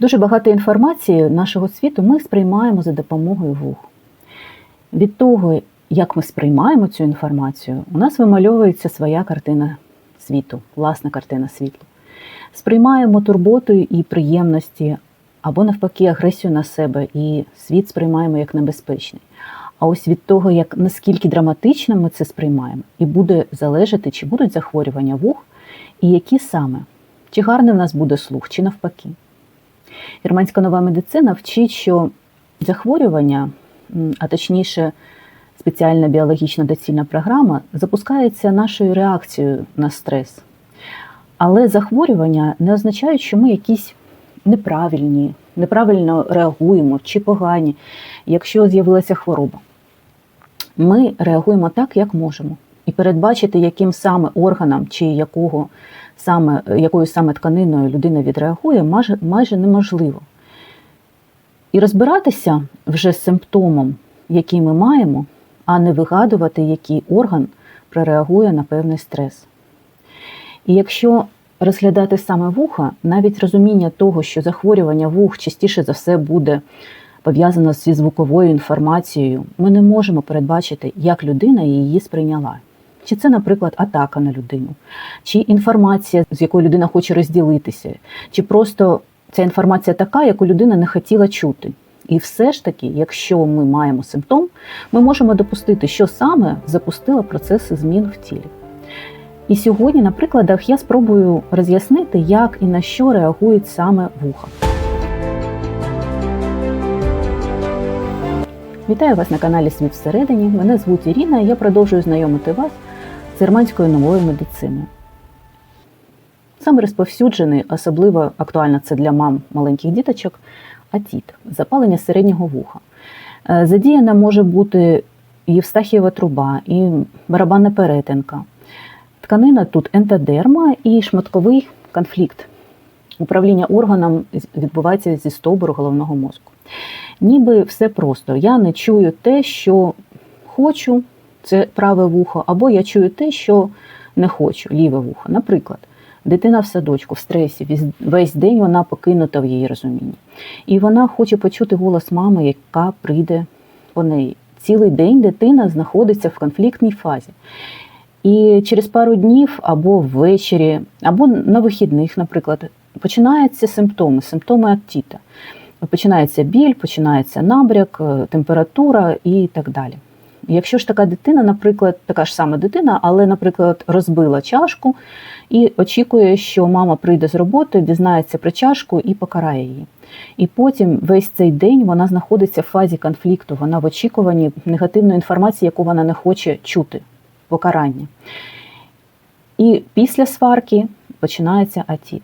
Дуже багато інформації нашого світу ми сприймаємо за допомогою вух. Від того, як ми сприймаємо цю інформацію, у нас вимальовується своя картина світу, власна картина світу. Сприймаємо турботою і приємності, або навпаки, агресію на себе, і світ сприймаємо як небезпечний. А ось від того, як наскільки драматично ми це сприймаємо, і буде залежати, чи будуть захворювання вух, і які саме, чи гарний в нас буде слух, чи навпаки. Германська нова медицина вчить, що захворювання, а точніше, спеціальна біологічна доцільна програма, запускається нашою реакцією на стрес. Але захворювання не означають, що ми якісь неправильні, неправильно реагуємо чи погані, якщо з'явилася хвороба. Ми реагуємо так, як можемо. І передбачити, яким саме органом чи якого саме, якою саме тканиною людина відреагує, майже, майже неможливо. І розбиратися вже з симптомом, який ми маємо, а не вигадувати, який орган прореагує на певний стрес. І якщо розглядати саме вуха, навіть розуміння того, що захворювання вух частіше за все буде пов'язано зі звуковою інформацією, ми не можемо передбачити, як людина її сприйняла. Чи це, наприклад, атака на людину, чи інформація, з якою людина хоче розділитися, чи просто ця інформація така, яку людина не хотіла чути. І все ж таки, якщо ми маємо симптом, ми можемо допустити, що саме запустило процеси змін в тілі. І сьогодні на прикладах я спробую роз'яснити, як і на що реагують саме вуха. Вітаю вас на каналі Світ всередині. Мене звуть Ірина, і я продовжую знайомити вас з новою медициною. Саме розповсюджений, особливо актуально це для мам маленьких діточок, атіт запалення середнього вуха. Е, Задіяна може бути Євстахієва труба, і барабанна перетинка. Тканина тут ентодерма і шматковий конфлікт. Управління органом відбувається зі стовбуру головного мозку. Ніби все просто. Я не чую те, що хочу, це праве вухо, або я чую те, що не хочу, ліве вухо. Наприклад, дитина в садочку, в стресі, весь день вона покинута в її розумінні. І вона хоче почути голос мами, яка прийде по неї. Цілий день дитина знаходиться в конфліктній фазі. І через пару днів або ввечері, або на вихідних, наприклад, починаються симптоми, симптоми актіта. Починається біль, починається набряк, е, температура і так далі. Якщо ж така дитина, наприклад, така ж сама дитина, але, наприклад, розбила чашку і очікує, що мама прийде з роботи, дізнається про чашку і покарає її. І потім весь цей день вона знаходиться в фазі конфлікту, вона в очікуванні негативної інформації, яку вона не хоче чути, покарання. І після сварки починається атіт.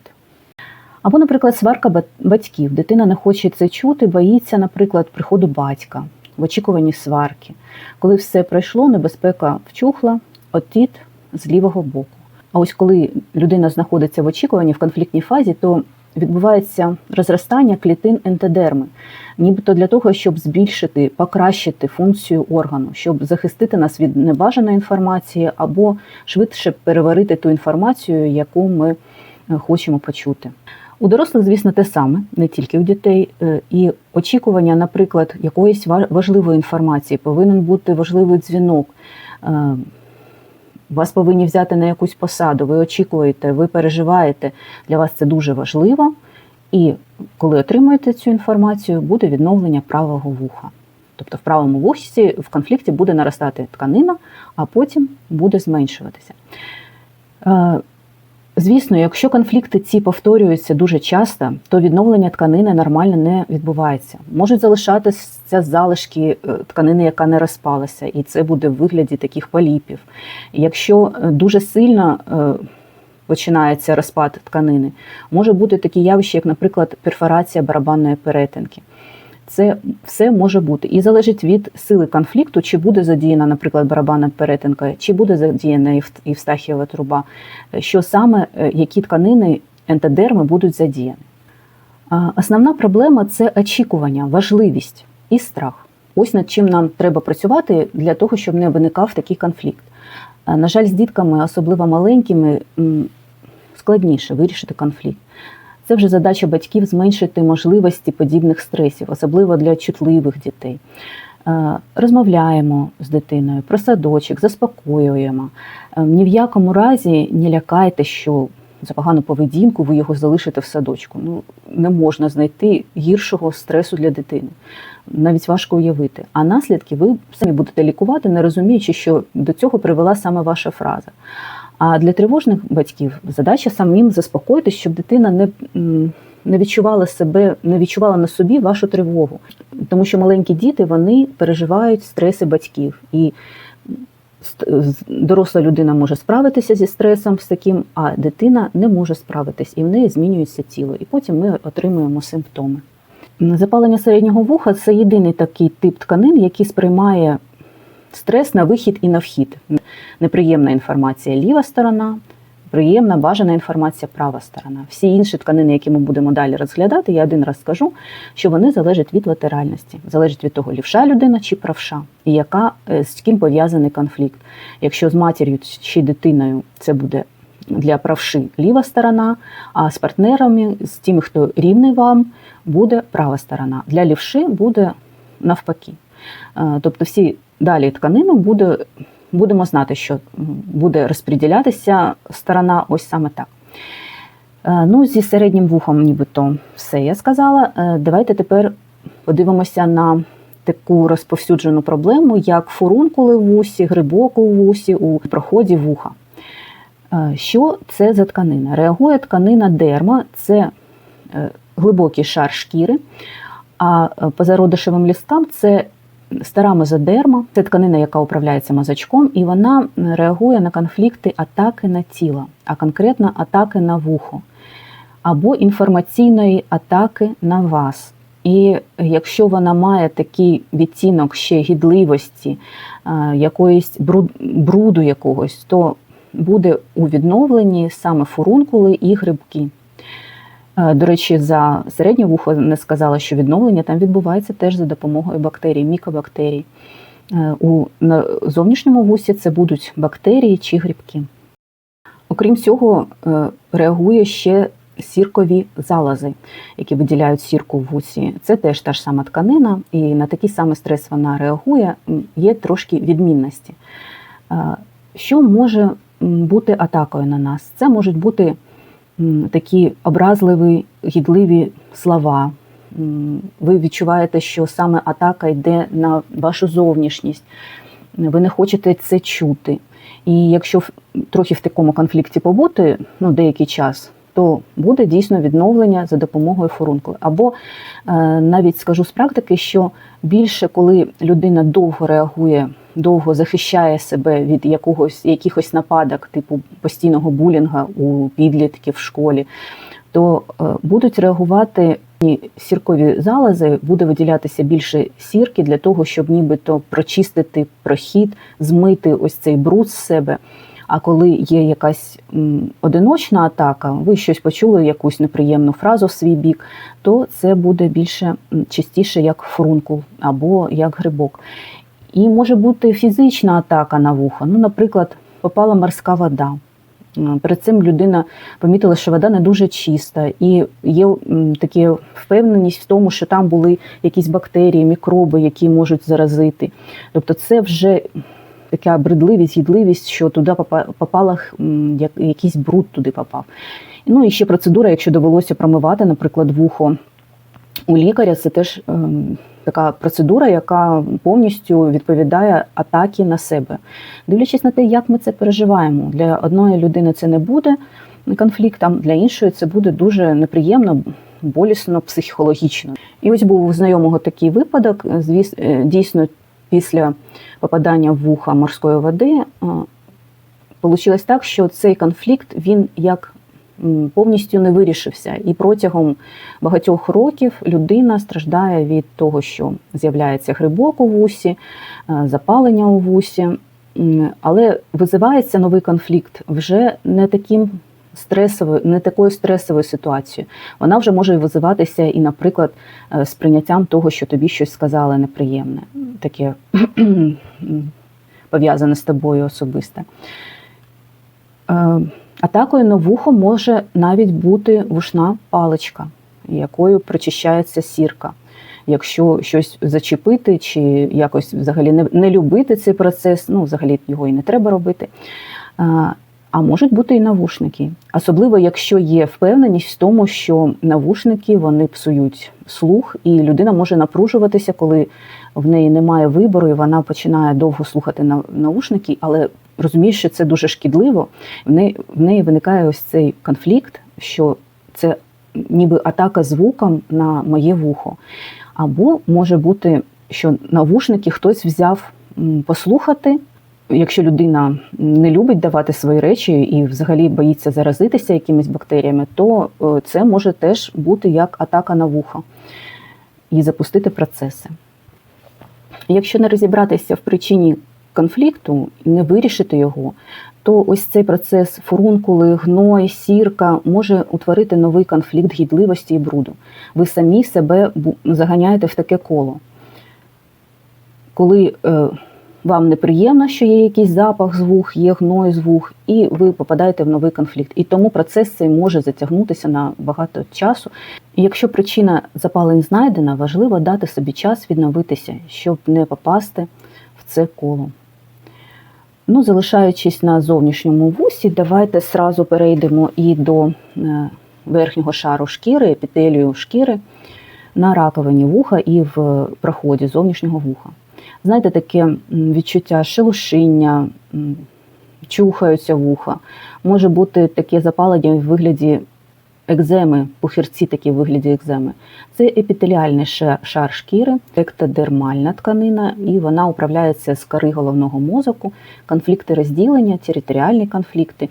Або, наприклад, сварка батьків. Дитина не хоче це чути, боїться, наприклад, приходу батька в очікуванні сварки. Коли все пройшло, небезпека вчухла, отіт з лівого боку. А ось коли людина знаходиться в очікуванні в конфліктній фазі, то відбувається розростання клітин ентодерми, нібито для того, щоб збільшити, покращити функцію органу, щоб захистити нас від небажаної інформації або швидше переварити ту інформацію, яку ми е, хочемо почути. У дорослих, звісно, те саме, не тільки у дітей. Е, І очікування, наприклад, якоїсь важливої інформації, повинен бути важливий дзвінок. Е, Вас повинні взяти на якусь посаду, ви очікуєте, ви переживаєте. Для вас це дуже важливо. І коли отримуєте цю інформацію, буде відновлення правого вуха. Тобто в правому вусі в конфлікті буде наростати тканина, а потім буде зменшуватися. Звісно, якщо конфлікти ці повторюються дуже часто, то відновлення тканини нормально не відбувається. Можуть залишатися залишки е, тканини, яка не розпалася, і це буде в вигляді таких поліпів. Якщо е, дуже сильно е, починається розпад тканини, може бути такі явища, як, наприклад, перфорація барабанної перетинки. Це все може бути і залежить від сили конфлікту, чи буде задіяна, наприклад, барабанна перетинка, чи буде задіяна Євст- Євстахієва труба, що саме е, які тканини ентодерми будуть задіяні. Основна проблема це очікування, важливість і страх. Ось над чим нам треба працювати для того, щоб не виникав такий конфлікт. На жаль, з дітками, особливо маленькими, складніше вирішити конфлікт. Це вже задача батьків зменшити можливості подібних стресів, особливо для чутливих дітей. Е, Розмовляємо з дитиною про садочок, заспокоюємо. Е, Ні в якому разі не лякайте, що за погану поведінку ви його залишите в садочку. Ну, не можна знайти гіршого стресу для дитини. Навіть важко уявити. А наслідки ви самі будете лікувати, не розуміючи, що до цього привела саме ваша фраза. А для тривожних батьків задача самим заспокоїтись, щоб дитина не, не відчувала себе, не відчувала на собі вашу тривогу. Тому що маленькі діти вони переживають стреси батьків. І доросла людина може справитися зі стресом з таким, а дитина не може справитись, і в неї змінюється тіло. І потім ми отримуємо симптоми. Запалення середнього вуха це єдиний такий тип тканин, який сприймає стрес на вихід і на вхід. Неприємна інформація ліва сторона, приємна, бажана інформація права сторона. Всі інші тканини, які ми будемо далі розглядати, я один раз скажу, що вони залежать від латеральності, залежить від того, лівша людина чи правша, і яка е, з ким пов'язаний конфлікт. Якщо з матір'ю чи дитиною це буде для правши ліва сторона, а з партнерами, з тими, хто рівний вам, буде права сторона. Для лівши буде навпаки. Е, Тобто всі далі тканини буде, будемо знати, що буде розподілятися сторона ось саме так. Е, Ну, зі середнім вухом, нібито все я сказала. Е, Давайте тепер подивимося на таку розповсюджену проблему, як фурункули в вусі, грибок у вусі, у проході вуха. Що це за тканина? Реагує тканина дерма, це глибокий шар шкіри, а позародишевим лісткам це стара мезодерма, це тканина, яка управляється мозочком, і вона реагує на конфлікти атаки на тіло, а конкретно атаки на вухо, або інформаційної атаки на вас. І якщо вона має такий відтінок ще гідливості, е, якоїсь бруд- бруду якогось, то буде у відновленні саме фурункули і грибки. Е, До речі, за середнє вухо не сказала, що відновлення там відбувається теж за допомогою бактерій, мікобактерій. Е, У зовнішньому вусі це будуть бактерії чи грибки. Окрім цього, е, реагує ще сіркові залози, які виділяють сірку в вусі. Це теж та ж сама тканина, і на такий самий стрес вона реагує. Є трошки відмінності. Що може бути атакою на нас? Це можуть бути такі образливі, гідливі слова. Ви відчуваєте, що саме атака йде на вашу зовнішність. Ви не хочете це чути. І якщо трохи в такому конфлікті побути ну, деякий час, то буде дійсно відновлення за допомогою фурункули. Або е, навіть скажу з практики, що більше коли людина довго реагує, довго захищає себе від якогось якихось нападок, типу постійного булінга у підлітків в школі, то е, будуть реагувати сіркові залози, буде виділятися більше сірки для того, щоб нібито прочистити прохід, змити ось цей бруд з себе. А коли є якась одиночна атака, ви щось почули, якусь неприємну фразу в свій бік, то це буде більше частіше як фурункул або як грибок. І може бути фізична атака на вухо. Ну, наприклад, попала морська вода. Перед цим людина помітила, що вода не дуже чиста, і є м, такі впевненість в тому, що там були якісь бактерії, мікроби, які можуть заразити. Тобто, це вже така бредливість, гідливість, що туди попала якийсь бруд туди попав. Ну і ще процедура, якщо довелося промивати, наприклад, вухо у лікаря, це теж ем, така процедура, яка повністю відповідає атаки на себе. Дивлячись на те, як ми це переживаємо. Для одної людини це не буде конфліктом, для іншої це буде дуже неприємно, болісно, психологічно. І ось був у знайомого такий випадок. Звіс, е, дійсно, після попадання в вуха морської води вийшло так, що цей конфлікт він як повністю не вирішився. І протягом багатьох років людина страждає від того, що з'являється грибок у вусі, е, запалення у вусі. Але визивається новий конфлікт вже не таким стресовою, не такою стресовою ситуацією. Вона вже може визиватися і, наприклад, е, з прийняттям того, що тобі щось сказали неприємне, таке пов'язане з тобою особисте. Атакою на вухо може навіть бути вушна паличка, якою прочищається сірка. Якщо щось зачепити чи якось взагалі не, не любити цей процес, ну взагалі його і не треба робити. А, можуть бути і навушники, особливо якщо є впевненість в тому, що навушники вони псують слух, і людина може напружуватися, коли в неї немає вибору, і вона починає довго слухати навушники, але розуміє, що це дуже шкідливо. В неї, в неї виникає ось цей конфлікт, що це ніби атака звуком на моє вухо. Або може бути, що навушники хтось взяв послухати. Якщо людина не любить давати свої речі і взагалі боїться заразитися якимись бактеріями, то е, це може теж бути як атака на вухо і запустити процеси. Якщо не розібратися в причині конфлікту, не вирішити його, то ось цей процес фурункули, гной, сірка може утворити новий конфлікт гідливості і бруду. Ви самі себе заганяєте в таке коло. Коли е, вам неприємно, що є якийсь запах з вух, є гной з вух, і ви попадаєте в новий конфлікт. І тому процес цей може затягнутися на багато часу. І якщо причина запалень знайдена, важливо дати собі час відновитися, щоб не попасти в це коло. Ну, Залишаючись на зовнішньому вусі, давайте сразу перейдемо і до е, верхнього шару шкіри, епітелію шкіри на раковині вуха і в проході зовнішнього вуха. Знаєте, таке відчуття шелушіння, чухаються вуха, може бути таке запалення в вигляді екземи, пухирці такі в вигляді екземи. Це епітеліальний шар шкіри, ектодермальна тканина, і вона управляється з кори головного мозку, конфлікти розділення, територіальні конфлікти.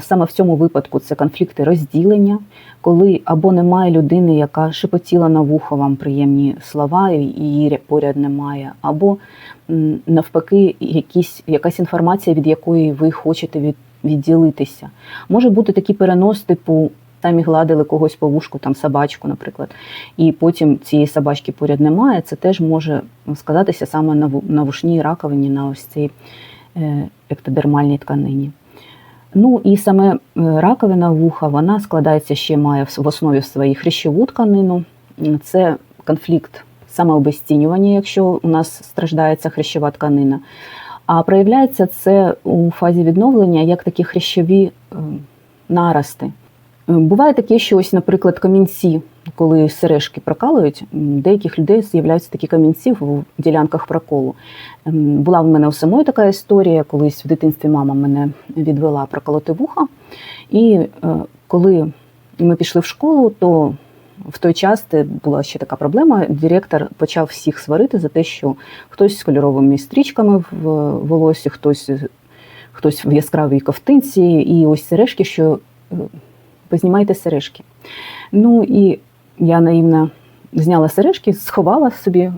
Саме в цьому випадку це конфлікти розділення, коли або немає людини, яка шепотіла на вухо вам приємні слова, і її поряд немає, або навпаки, якісь, якась інформація, від якої ви хочете від, відділитися. Може бути такий перенос, типу там і гладили когось по вушку, там собачку, наприклад, і потім цієї собачки поряд немає, це теж може сказатися саме на вушній раковині, на ось цій е, ектодермальній тканині. Ну і саме е, раковина вуха, вона складається ще має в основі своїй хрящову тканину. Це конфлікт самообезцінювання, якщо у нас страждає ця хрящова тканина. А проявляється це у фазі відновлення як такі хрящові е, нарости. Буває таке, що ось, наприклад, камінці, коли сережки прокалують, деяких людей з'являються такі камінці в ділянках проколу. Ем, була в мене у самої така історія, колись в дитинстві мама мене відвела проколоти вуха. І е, коли ми пішли в школу, то в той час була ще така проблема. Директор почав всіх сварити за те, що хтось з кольоровими стрічками в волосі, хтось хтось в яскравій ковтинці, і ось сережки, що е, познімайте сережки. Ну і я наївно зняла сережки, сховала собі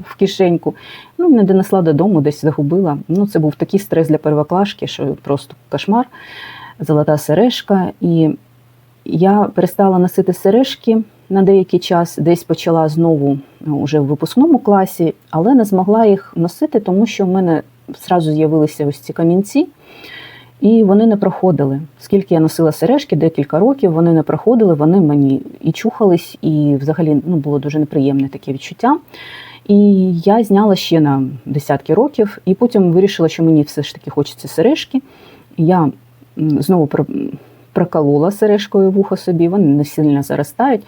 в кишеньку, ну не донесла додому, десь загубила. Ну, Це був такий стрес для первоклашки, що просто кошмар, золота сережка. І я перестала носити сережки на деякий час, десь почала знову вже в випускному класі, але не змогла їх носити, тому що в мене зразу з'явилися ось ці камінці. І вони не проходили. Скільки я носила сережки, декілька років вони не проходили, вони мені і чухались, і взагалі ну, було дуже неприємне таке відчуття. І я зняла ще на десятки років, і потім вирішила, що мені все ж таки хочеться сережки. Я знову проколола сережкою вухо собі, вони не сильно заростають.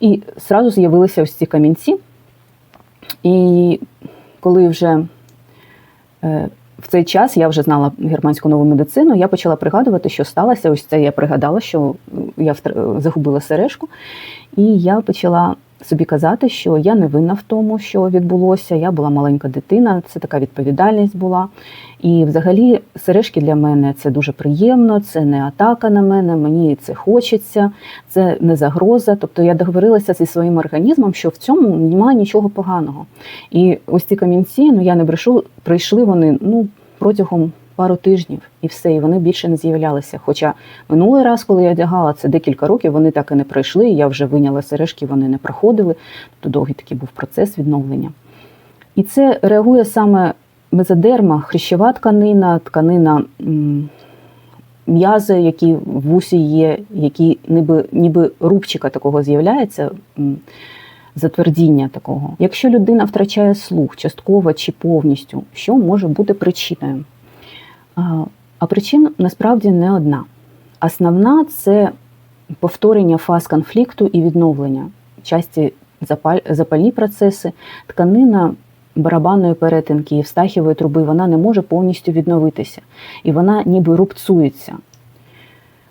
І зразу з'явилися ось ці камінці. І коли вже е, в цей час я вже знала германську нову медицину. Я почала пригадувати, що сталося. Ось це я пригадала, що я загубила сережку, і я почала собі казати, що я не винна в тому, що відбулося. Я була маленька дитина, це така відповідальність була. І взагалі сережки для мене це дуже приємно, це не атака на мене, мені це хочеться, це не загроза. Тобто я договорилася зі своїм організмом, що в цьому немає нічого поганого. І ось ці камінці, ну я не брешу, прийшли вони ну протягом пару тижнів і все, і вони більше не з'являлися. Хоча минулий раз, коли я одягала це декілька років, вони так і не пройшли. Я вже виняла сережки, вони не проходили. Тобто довгий такий був процес відновлення. І це реагує саме мезодерма, хрящова тканина, тканина м'язи, які в вусі є, які ніби, ніби рубчика такого з'являється. Затвердіння такого. Якщо людина втрачає слух частково чи повністю, що може бути причиною? А, причин насправді не одна. Основна це повторення фаз конфлікту і відновлення, часті запальні процеси, тканина барабанної перетинки і встахівої труби вона не може повністю відновитися, і вона ніби рубцується.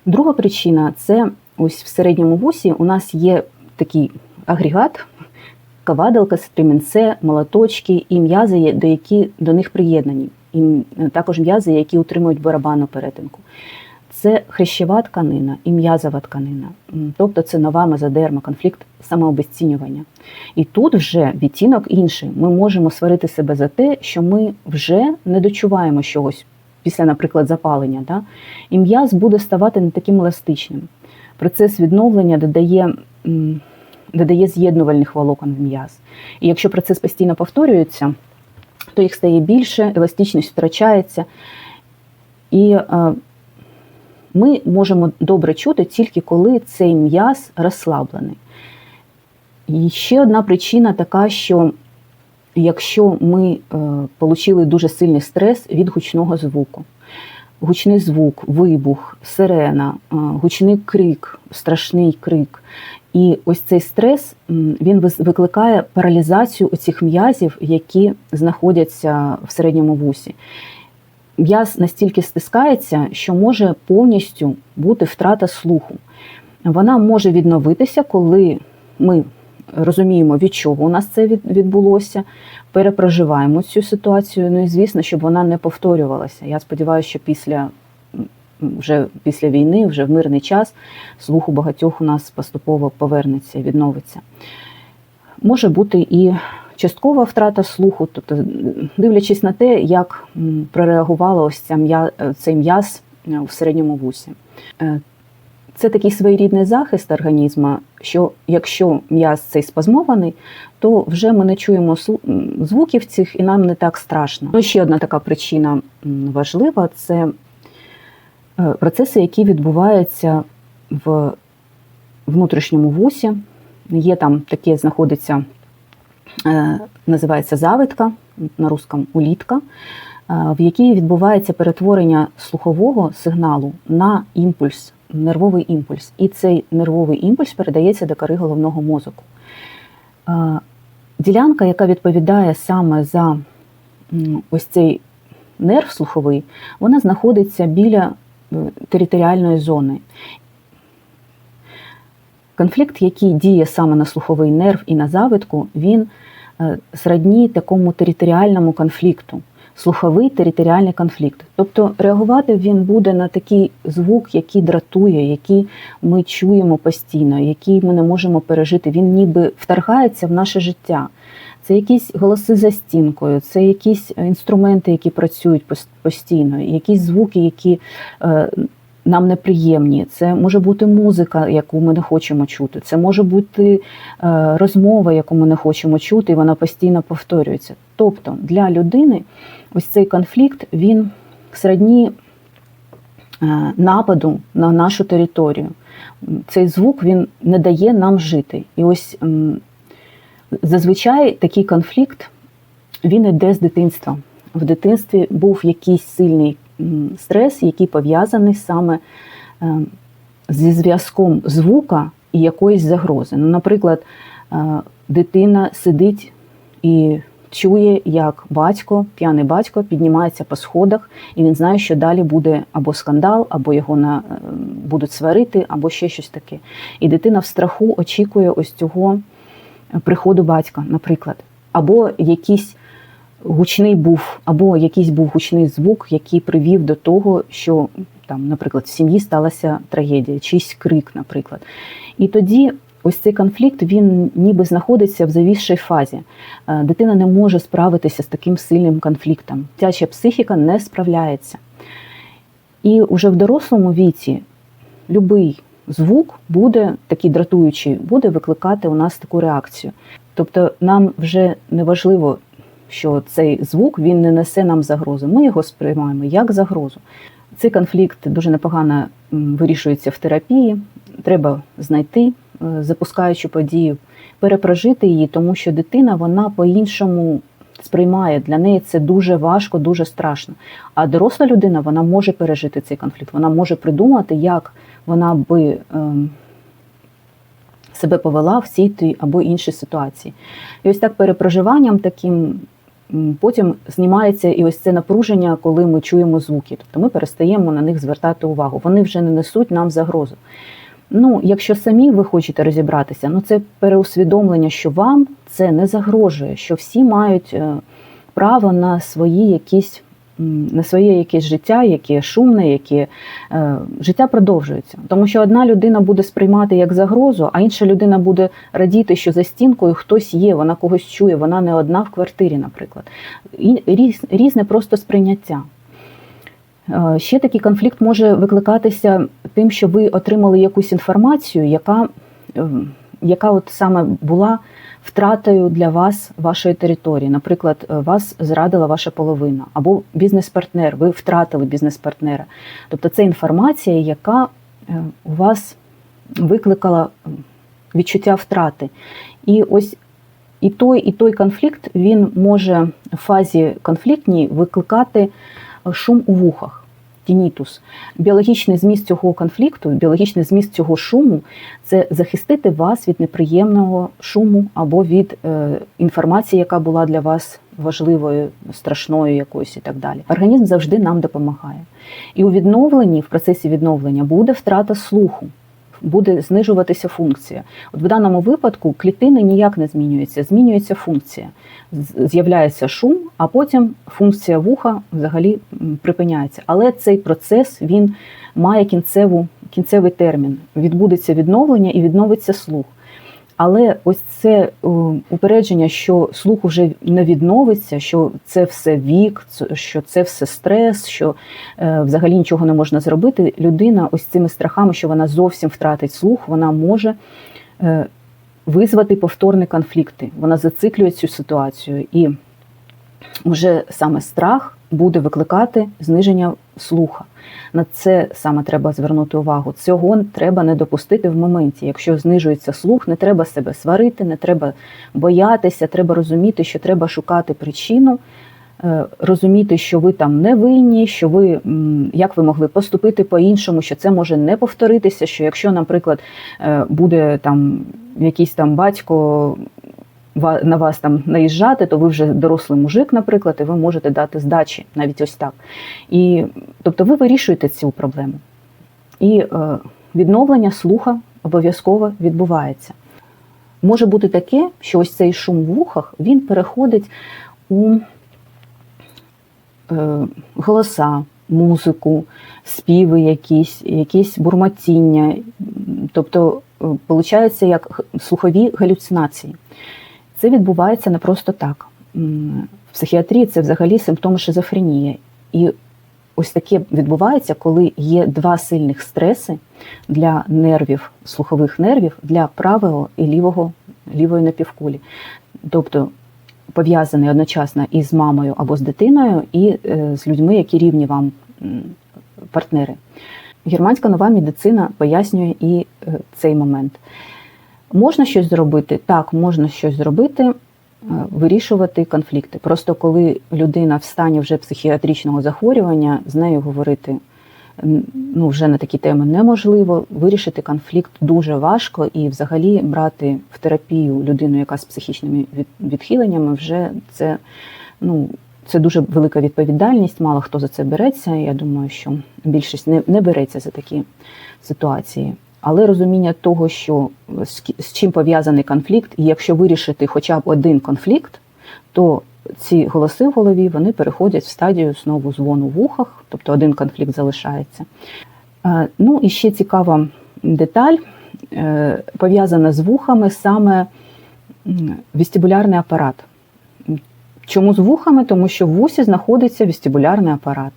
Друга причина це ось в середньому вусі у нас є такий агрегат, каваделка, стремінце, молоточки і м'язи, до які до них приєднані, і також м'язи, які утримують барабанну перетинку. Це хрящова тканина і м'язова тканина, тобто це нова мезодерма, конфлікт самообезцінювання. І тут вже відтінок інший. Ми можемо сварити себе за те, що ми вже не дочуваємо чогось після, наприклад, запалення. Да? І м'яз буде ставати не таким еластичним. Процес відновлення додає, додає з'єднувальних волокон в м'яз. І якщо процес постійно повторюється, то їх стає більше, еластичність втрачається. І е, ми можемо добре чути тільки коли цей м'яз розслаблений. І ще одна причина така, що якщо ми е, отримали дуже сильний стрес від гучного звуку, гучний звук, вибух, сирена, е, гучний крик, страшний крик. І ось цей стрес він викликає паралізацію оцих м'язів, які знаходяться в середньому вусі. М'яз настільки стискається, що може повністю бути втрата слуху. Вона може відновитися, коли ми розуміємо, від чого у нас це відбулося, перепроживаємо цю ситуацію. Ну і звісно, щоб вона не повторювалася. Я сподіваюся, що після вже після війни, вже в мирний час, слух у багатьох у нас поступово повернеться, відновиться. Може бути і часткова втрата слуху, тобто, дивлячись на те, як прореагувала ось ця цей м'яз е, в середньому вусі. Е, Це такий своєрідний захист організму, що якщо м'яз цей спазмований, то вже ми не чуємо звуків цих і нам не так страшно. Ну, ще одна така причина важлива це е, процеси, які відбуваються в внутрішньому вусі. Є там таке знаходиться, е, називається завитка на русском улітка, е, в якій відбувається перетворення слухового сигналу на імпульс, нервовий імпульс. І цей нервовий імпульс передається до кори головного мозку. Е, Ділянка, яка відповідає саме за ось цей нерв слуховий, вона знаходиться біля е, територіальної зони. Конфлікт, який діє саме на слуховий нерв і на завитку, він е, сродні такому територіальному конфлікту, слуховий територіальний конфлікт. Тобто реагувати він буде на такий звук, який дратує, який ми чуємо постійно, який ми не можемо пережити. Він ніби вторгається в наше життя. Це якісь голоси за стінкою, це якісь інструменти, які працюють постійно, якісь звуки, які е, нам неприємні. Це може бути музика, яку ми не хочемо чути. Це може бути е, розмова, яку ми не хочемо чути, і вона постійно повторюється. Тобто для людини ось цей конфлікт він сродні е, нападу на нашу територію. Цей звук він не дає нам жити. І ось зазвичай такий конфлікт він йде з дитинства. В дитинстві був якийсь сильний стрес, який пов'язаний саме е, зі зв'язком звука і якоїсь загрози. Ну, наприклад, е, дитина сидить і чує, як батько, п'яний батько, піднімається по сходах, і він знає, що далі буде або скандал, або його на, е, будуть сварити, або ще щось таке. І дитина в страху очікує ось цього приходу батька, наприклад, або якийсь гучний був, або якийсь був гучний звук, який привів до того, що там, наприклад, в сім'ї сталася трагедія, чийсь крик, наприклад. І тоді ось цей конфлікт він ніби знаходиться в завісшій фазі. Е, Дитина не може справитися з таким сильним конфліктом. Дитяча психіка не справляється. І вже в дорослому віці будь-який звук буде такий дратуючий, буде викликати у нас таку реакцію. Тобто нам вже не важливо, що цей звук він не несе нам загрозу. Ми його сприймаємо як загрозу. Цей конфлікт дуже непогано вирішується в терапії. Треба знайти е, запускаючу подію, перепрожити її, тому що дитина вона по-іншому сприймає. Для неї це дуже важко, дуже страшно. А доросла людина вона може пережити цей конфлікт, вона може придумати, як вона би ем, себе повела в цій тій або іншій ситуації. І ось так перепроживанням таким. Потім знімається і ось це напруження, коли ми чуємо звуки. Тобто ми перестаємо на них звертати увагу. Вони вже не несуть нам загрозу. Ну, якщо самі ви хочете розібратися, ну це переусвідомлення, що вам це не загрожує, що всі мають е, право на свої якісь на своє якесь життя, яке шумне, яке е, життя продовжується. Тому що одна людина буде сприймати як загрозу, а інша людина буде радіти, що за стінкою хтось є, вона когось чує, вона не одна в квартирі, наприклад. Різне просто сприйняття. Е, Ще такий конфлікт може викликатися тим, що ви отримали якусь інформацію, яка, ем, яка от саме була втратою для вас вашої території. Наприклад, е, вас зрадила ваша половина, або бізнес-партнер, ви втратили бізнес-партнера. Тобто це інформація, яка е, у вас викликала відчуття втрати. І ось і той, і той конфлікт він може в фазі конфліктній викликати шум у вухах, тінітус. Біологічний зміст цього конфлікту, біологічний зміст цього шуму це захистити вас від неприємного шуму або від е, інформації, яка була для вас важливою, страшною якоюсь і так далі. Організм завжди нам допомагає. І у відновленні, в процесі відновлення буде втрата слуху. Буде знижуватися функція. От в даному випадку клітини ніяк не змінюються, змінюється функція. З'являється шум, а потім функція вуха взагалі припиняється. Але цей процес він має кінцеву, кінцевий термін. Відбудеться відновлення і відновиться слух. Але ось це е, упередження, що слух вже не відновиться, що це все вік, що це все стрес, що е, взагалі нічого не можна зробити. Людина ось цими страхами, що вона зовсім втратить слух, вона може е, визвати повторні конфлікти. Вона зациклює цю ситуацію, і вже саме страх буде викликати зниження слуха. На це саме треба звернути увагу. Цього треба не допустити в моменті. Якщо знижується слух, не треба себе сварити, не треба боятися, треба розуміти, що треба шукати причину. е, Розуміти, що ви там не винні, що ви як ви могли поступити по-іншому, що це може не повторитися. Що якщо, наприклад, е, буде там якийсь там батько на вас там наїжджати, то ви вже дорослий мужик, наприклад, і ви можете дати здачі навіть ось так. І тобто ви вирішуєте цю проблему. І е, відновлення слуха обов'язково відбувається. Може бути таке, що ось цей шум в вухах він переходить у е, голоса, музику, співи якісь, якісь бурмотіння. Тобто, виходить, як слухові галюцинації. Це відбувається не просто так. В психіатрії це взагалі симптоми шизофренії. І ось таке відбувається, коли є два сильних стреси для нервів, слухових нервів для правого і лівого, лівої напівкулі. Тобто пов'язаний одночасно і з мамою або з дитиною, і е, з людьми, які рівні вам партнери. Германська нова медицина пояснює і е, цей момент. Можна щось зробити? Так, можна щось зробити, е, вирішувати конфлікти. Просто коли людина в стані вже психіатричного захворювання, з нею говорити ну, вже на такі теми неможливо. Вирішити конфлікт дуже важко, і взагалі брати в терапію людину, яка з психічними відхиленнями, вже це ну. Це дуже велика відповідальність, мало хто за це береться. Я думаю, що більшість не, не береться за такі ситуації. Але розуміння того, що з, чим пов'язаний конфлікт, і якщо вирішити хоча б один конфлікт, то ці голоси в голові вони переходять в стадію знову звону в ухах, тобто один конфлікт залишається. Е, Ну і ще цікава деталь е, пов'язана з вухами саме вестибулярний апарат. Чому з вухами? Тому що в вусі знаходиться вестибулярний апарат.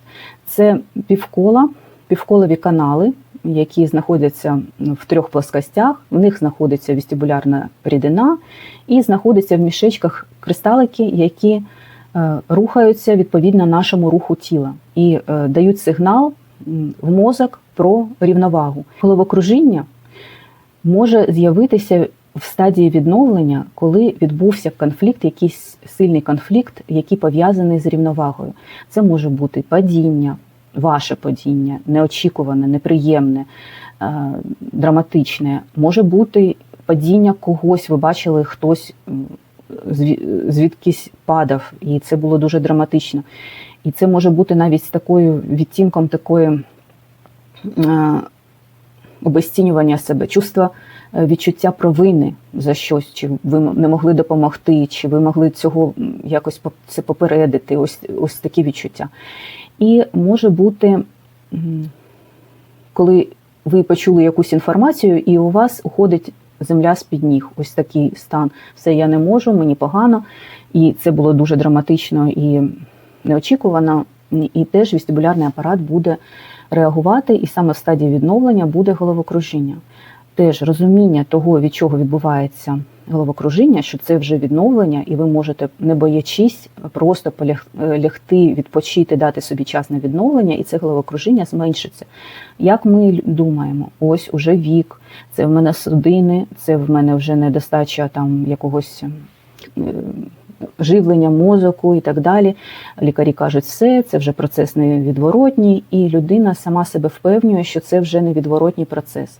Це півкола, півколові канали, які знаходяться в трьох плоскостях. В них знаходиться вестибулярна рідина і знаходяться в мішечках кристалики, які е, рухаються відповідно нашому руху тіла і е, дають сигнал в мозок про рівновагу. Головокружіння може з'явитися в стадії відновлення, коли відбувся конфлікт, якийсь сильний конфлікт, який пов'язаний з рівновагою. Це може бути падіння, ваше падіння, неочікуване, неприємне, е, драматичне. Може бути падіння когось, ви бачили, хтось звідкись падав, і це було дуже драматично. І це може бути навіть з такою відтінком такої е, обезцінювання себе, чувства е, відчуття провини за щось, чи ви не могли допомогти, чи ви могли цього якось це попередити, ось, ось такі відчуття. І може бути, коли ви почули якусь інформацію, і у вас уходить земля з-під ніг, ось такий стан. Все, я не можу, мені погано. І це було дуже драматично і неочікувано. І теж вестибулярний апарат буде реагувати, і саме в стадії відновлення буде головокружіння. Теж розуміння того, від чого відбувається головокружіння, що це вже відновлення, і ви можете, не боячись, просто поляг- е, відпочити, дати собі час на відновлення, і це головокружіння зменшиться. Як ми думаємо, ось уже вік, це в мене судини, це в мене вже недостача там якогось. Живлення мозоку і так далі. Лікарі кажуть, все, це вже процес невідворотній, і людина сама себе впевнює, що це вже невідворотній процес.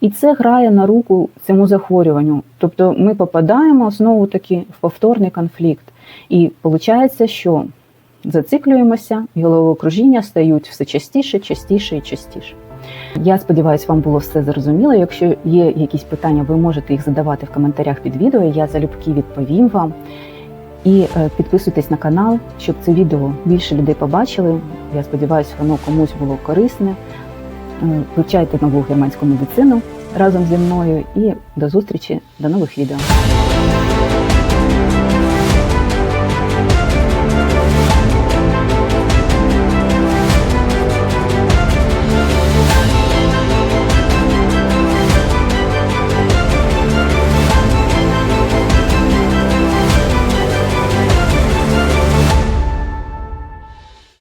І це грає на руку цьому захворюванню. Тобто ми попадаємо знову таки в повторний конфлікт. І виходить, що зациклюємося, головокружіння стають все частіше, частіше і частіше. Я сподіваюся, вам було все зрозуміло. Якщо є якісь питання, ви можете їх задавати в коментарях під відео. Я залюбки відповім вам. І е, підписуйтесь на канал, щоб це відео більше людей побачили. Я сподіваюся, воно комусь було корисне. Е, Вивчайте нову германську медицину разом зі мною і до зустрічі, до нових відео.